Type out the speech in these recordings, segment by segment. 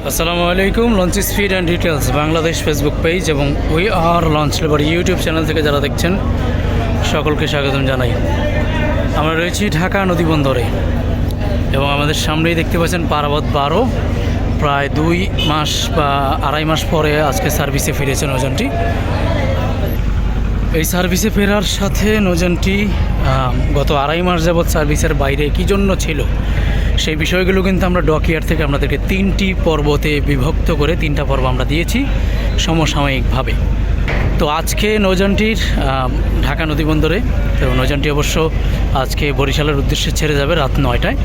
আসসালামু আলাইকুম launch speed and details Bangladesh Facebook page এবং we are launch labour YouTube channel থেকে যারা দেখছেন সকলকে স্বাগতম জানাই। আমরা রয়েছি ঢাকা নদী বন্দরে এবং আমাদের সামনেই দেখতে পাচ্ছেন পারাবত বারো। প্রায় দুই মাস বা আড়াই মাস পরে আজকে সার্ভিসে ফিরেছে নৌযানটি। এই সার্ভিসে ফেরার সাথে নৌযানটি আহ, গত আড়াই মাস যাবৎ সার্ভিসের বাইরে কী জন্য ছিল? সেই বিষয়গুলো কিন্তু আমরা ডকিয়ার থেকে আপনাদেরকে তিনটি পর্বতে বিভক্ত করে তিনটা পর্ব আমরা দিয়েছি সমসাময়িকভাবে। তো আজকে নৌযানটির আহ, ঢাকা নদী বন্দরে তো নৌযানটি অবশ্য আজকে বরিশালের উদ্দেশ্যে ছেড়ে যাবে রাত নয়টায়।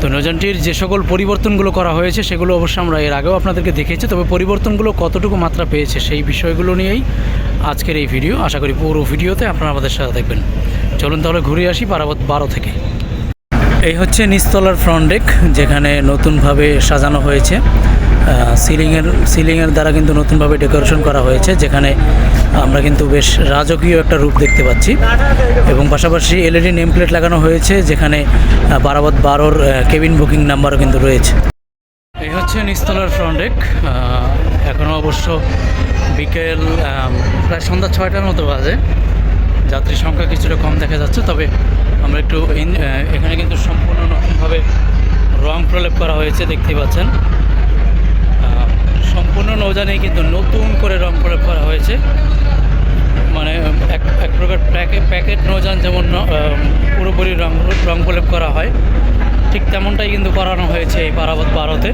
তো নৌযানটির যে সকল পরিবর্তনগুলো করা হয়েছে সেগুলো অবশ্য আমরা এর আগেও আপনাদেরকে দেখিয়েছি তবে পরিবর্তনগুলো কতটুকু মাত্রা পেয়েছে সেই বিষয়গুলো নিয়েই আজকের এই ভিডিও। আশা করি পুরো ভিডিওতে আপনারা আমাদের সাথে দেখবেন চলুন তাহলে ঘুরে আসি পারাবত বারো থেকে। এই হচ্ছে নিচতলার ফ্রন্ট ডেক যেখানে নতুনভাবে সাজানো হয়েছে। সিলিংয়ের সিলিংয়ের দ্বারা কিন্তু নতুনভাবে ডেকোরেশন করা হয়েছে, যেখানে আমরা কিন্তু বেশ রাজকীয় একটা রূপ দেখতে পাচ্ছি। এবং পাশাপাশি এলইডি নেম প্লেট লাগানো হয়েছে, যেখানে বারাবত বারোর কেবিন বুকিং নাম্বারও কিন্তু রয়েছে। এই হচ্ছে নিচতলার ফ্রন্ট ডেক এখনও অবশ্য বিকেল প্রায় সন্ধ্যা ছয়টার মতো বাজে। যাত্রী সংখ্যা কিছুটা কম দেখা যাচ্ছে, তবে আমরা একটু এখানে কিন্তু সম্পূর্ণ নতুনভাবে রং প্রলেপ করা হয়েছে, দেখতেই পাচ্ছেন। সম্পূর্ণ নৌজানেই কিন্তু নতুন করে রং প্রলেপ করা হয়েছে। মানে এক এক প্রকার প্যাকেট প্যাকেট নৌযান যেমন পুরোপুরি রং রং প্রলেপ করা হয়, ঠিক তেমনটাই কিন্তু করানো হয়েছে এই পারাবত বারোতে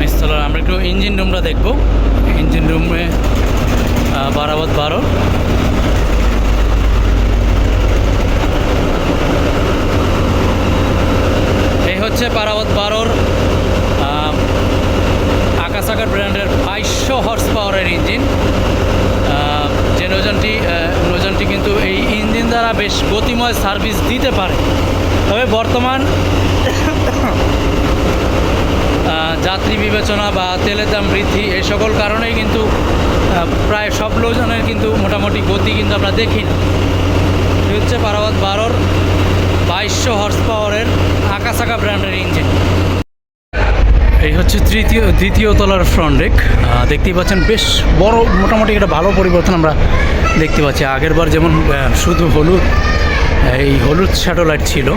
নিস্তলার আমরা একটু ইঞ্জিন রুমটা দেখব। ইঞ্জিন রুমে বারাবত বারো। এই হচ্ছে পারাবত বারোর আকাশাকার ব্র্যান্ডের বাইশশো হর্স পাওয়ারের ইঞ্জিন। যে নৌযানটি আহ, নৌযানটি কিন্তু এই ইঞ্জিন দ্বারা বেশ গতিময় সার্ভিস দিতে পারে। তবে বর্তমান যাত্রী বিবেচনা বা তেলের দাম বৃদ্ধি এই সকল কারণেই কিন্তু প্রায় সব লোকজনের কিন্তু মোটামুটি গতি কিন্তু আমরা দেখি না হচ্ছে পারাবাদ বারোর বাইশশো হর্স পাওয়ারের আকাশাকা ব্র্যান্ডের ইঞ্জিন এই হচ্ছে তৃতীয়, দ্বিতীয় তলার ফ্রন্ট ডেক দেখতেই পাচ্ছেন বেশ বড়, মোটামুটি একটা ভালো পরিবর্তন আমরা দেখতে পাচ্ছি। আগেরবার যেমন শুধু হলুদ এই হলুদ স্যাটেলাইট ছিল।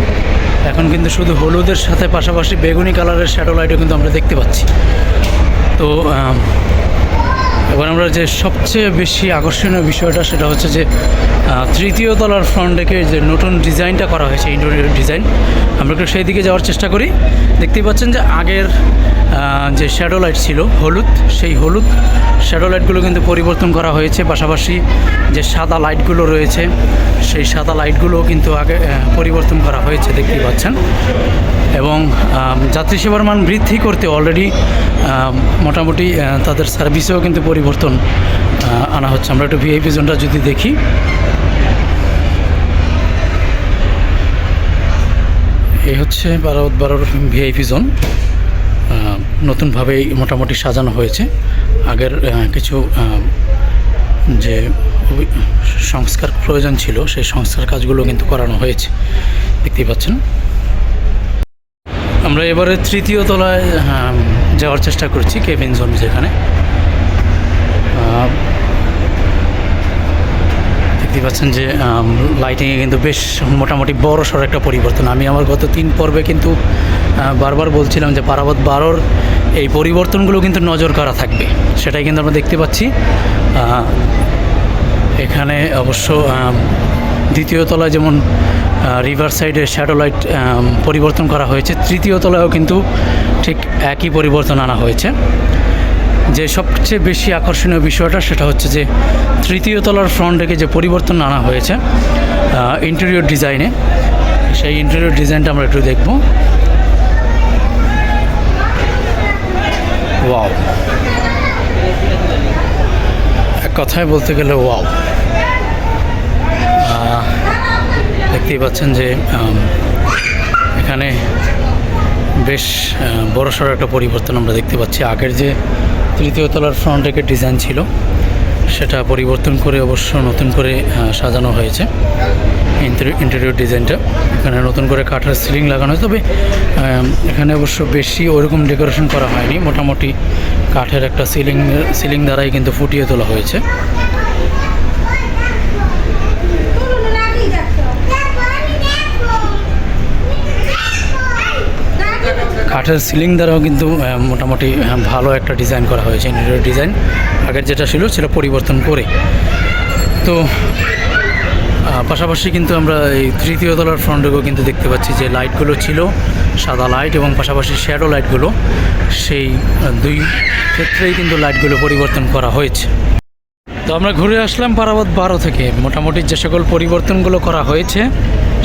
এখন কিন্তু শুধু হলুদের সাথে পাশাপাশি বেগুনি কালারের স্যাটেলাইটও কিন্তু আমরা দেখতে পাচ্ছি। তো এবার আমরা যে সবচেয়ে বেশি আকর্ষণীয় বিষয়টা সেটা হচ্ছে যে তৃতীয় তলার ফ্রন্ট ডেকে যে নতুন ডিজাইনটা করা হয়েছে ইন্টেরিয়র ডিজাইন আমরা একটু সেই দিকে যাওয়ার চেষ্টা করি। দেখতেই পাচ্ছেন যে আগের যে শ্যাডো লাইট ছিল, হলুদ, সেই হলুদ শ্যাডো লাইটগুলো কিন্তু পরিবর্তন করা হয়েছে। পাশাপাশি যে সাদা লাইটগুলো রয়েছে, সেই সাদা লাইটগুলোও কিন্তু আগে পরিবর্তন করা হয়েছে, দেখতেই পাচ্ছেন। এবং যাত্রী সেবার মান বৃদ্ধি করতে অলরেডি মোটামুটি তাদের সার্ভিসেও কিন্তু পরিবর্তন আনা হচ্ছে। আমরা একটু ভিআইপি জোনটা যদি দেখি। এই হচ্ছে বারো বারোর ভিআইপি জোন নতুনভাবেই মোটামুটি সাজানো হয়েছে। আগের কিছু যে সংস্কার প্রয়োজন ছিল, সেই সংস্কার কাজগুলো কিন্তু করানো হয়েছে। দেখতেই পাচ্ছেন। আমরা এবারে তৃতীয় তলায় হ্যাঁ, যাওয়ার চেষ্টা করছি কেবিন জোন যেখানে। দেখতে পাচ্ছেন যে লাইটিংয়ে কিন্তু বেশ মোটামুটি বড় সড়ো একটা পরিবর্তন। আমি আমার গত তিন পর্বে কিন্তু বারবার বলছিলাম যে পারাবত বারোর এই পরিবর্তনগুলো কিন্তু নজর করা থাকবে। সেটাই কিন্তু আমরা দেখতে পাচ্ছি। এখানে অবশ্য দ্বিতীয় তলায় যেমন রিভার সাইডে স্যাটেলাইট পরিবর্তন করা হয়েছে। তৃতীয় তলায়ও কিন্তু ঠিক একই পরিবর্তন আনা হয়েছে। যে সবচেয়ে বেশি আকর্ষণীয় বিষয়টা সেটা হচ্ছে যে, তৃতীয় তলার ফ্রন্ট ডেকে যে পরিবর্তন আনা হয়েছে ইন্টেরিয়র ডিজাইনে সেই ইন্টেরিয়র ডিজাইনটা আমরা একটু দেখব। ওয়াও। এক কথায় বলতে গেলে ওয়াও। দেখতেই পাচ্ছেন যে এখানে বেশ বড় সড়ো একটা পরিবর্তন আমরা দেখতে পাচ্ছি। আগের যে তৃতীয় তলার ফ্রন্ট ডেকের ডিজাইন ছিল, সেটা পরিবর্তন করে অবশ্য নতুন করে সাজানো হয়েছে ইন্টেরিয়র ডিজাইনটা এখানে নতুন করে কাঠের সিলিং লাগানো হয়েছে। তবে এখানে অবশ্য বেশি ওরকম ডেকোরেশন করা হয়নি। মোটামুটি কাঠের একটা সিলিং সিলিং দ্বারাই কিন্তু ফুটিয়ে তোলা হয়েছে। কাঠের সিলিং দ্বারাও কিন্তু মোটামুটি ভালো একটা ডিজাইন করা হয়েছে ইন্টেরিয়র ডিজাইন। আগের যেটা ছিল, সেটা পরিবর্তন করে। তো পাশাপাশি কিন্তু আমরা এই তৃতীয় তলার ফ্রন্টেও কিন্তু দেখতে পাচ্ছি যে লাইটগুলো ছিল, সাদা লাইট এবং পাশাপাশি শ্যাডো লাইটগুলো সেই দুই ক্ষেত্রেই কিন্তু লাইটগুলো পরিবর্তন করা হয়েছে। তো আমরা ঘুরে আসলাম পারাবত বারো থেকে। মোটামুটি যে সকল পরিবর্তনগুলো করা হয়েছে,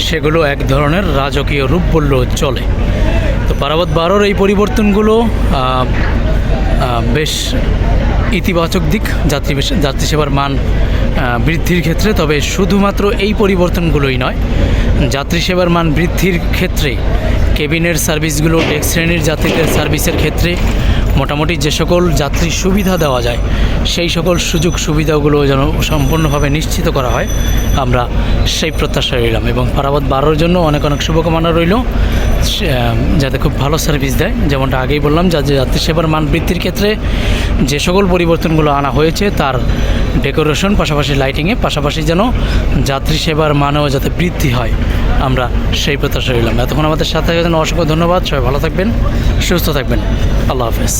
সেগুলো এক ধরনের রাজকীয় রূপ বললেও চলে। তো পারাবত বারোর এই পরিবর্তনগুলো বেশ ইতিবাচক দিক, যাত্রী যাত্রী সেবার মান বৃদ্ধির ক্ষেত্রে। তবে শুধুমাত্র এই পরিবর্তনগুলোই নয়, যাত্রী সেবার মান বৃদ্ধির ক্ষেত্রে, কেবিনের সার্ভিসগুলো এক শ্রেণির যাত্রীদের সার্ভিসের ক্ষেত্রে মোটামুটি যে সকল যাত্রী সুবিধা দেওয়া যায়, সেই সকল সুযোগ সুবিধাগুলো যেন সম্পূর্ণভাবে নিশ্চিত করা হয়, আমরা সেই প্রত্যাশা রইলাম এবং পারাবত বারোর জন্য অনেক অনেক শুভকামনা রইল যাতে খুব ভালো সার্ভিস দেয়। যেমনটা আগেই বললাম যে যাত্রী সেবার মান বৃদ্ধির ক্ষেত্রে যে সকল পরিবর্তনগুলো আনা হয়েছে, তার ডেকোরেশন, পাশাপাশি লাইটিংয়ে, পাশাপাশি যেন যাত্রী সেবার মানেও যাতে বৃদ্ধি হয়। আমরা সেই প্রত্যাশা রইলাম। এতক্ষণ আমাদের সাথে অসংখ্য ধন্যবাদ। সবাই ভালো থাকবেন, সুস্থ থাকবেন। আল্লাহ হাফেজ।